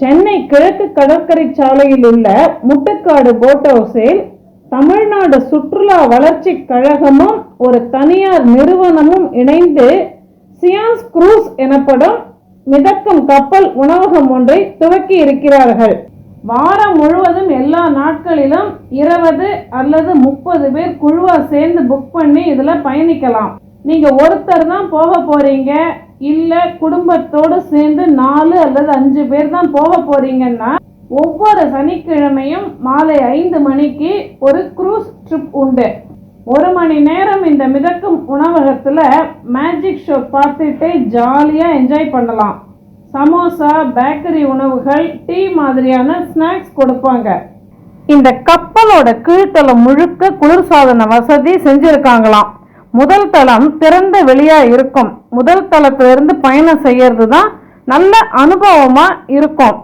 சென்னை கிழக்கு கடற்கரை சாலையில் உள்ள முட்டுக்காடு போட் ஹவுஸில் தமிழ்நாடு சுற்றுலா வளர்ச்சி கழகமும் ஒரு தனியார் நிறுவனமும் இணைந்து சியான்ஸ் குரூஸ் எனப்படும் மிதக்கும் கப்பல் உணவகம் ஒன்றை துவக்கி இருக்கிறார்கள். வாரம் முழுவதும் எல்லா நாட்களிலும் இருபது அல்லது முப்பது பேர் குழுவா சேர்ந்து புக் பண்ணி இதுல பயணிக்கலாம். நீங்க ஒருத்தர் தான் போக போறீங்க. இல்லை குடும்பத்தோடு சேர்ந்து நாலு அல்லது அஞ்சு பேர் தான் போக போறீங்கன்னா ஒவ்வொரு சனிக்கிழமையும் மாலை ஐந்து மணிக்கு ஒரு க்ரூஸ் ட்ரிப் உண்டு. ஒரு மணி நேரம் இந்த மிதக்கும் உணவகத்தில் மேஜிக் ஷோ பார்த்துட்டு ஜாலியாக என்ஜாய் பண்ணலாம். சமோசா பேக்கரி உணவுகள் டீ மாதிரியான ஸ்நாக்ஸ் கொடுப்பாங்க. இந்த கப்பலோட கீழ்த்தளம் முழுக்க குளிர்சாதன வசதி செஞ்சுருக்காங்களாம். முதல் தளம் திறந்த வெளியா இருக்கும். முதல் தளத்திலிருந்து பயணம் செய்யறது தான் நல்ல அனுபவமா இருக்கும்.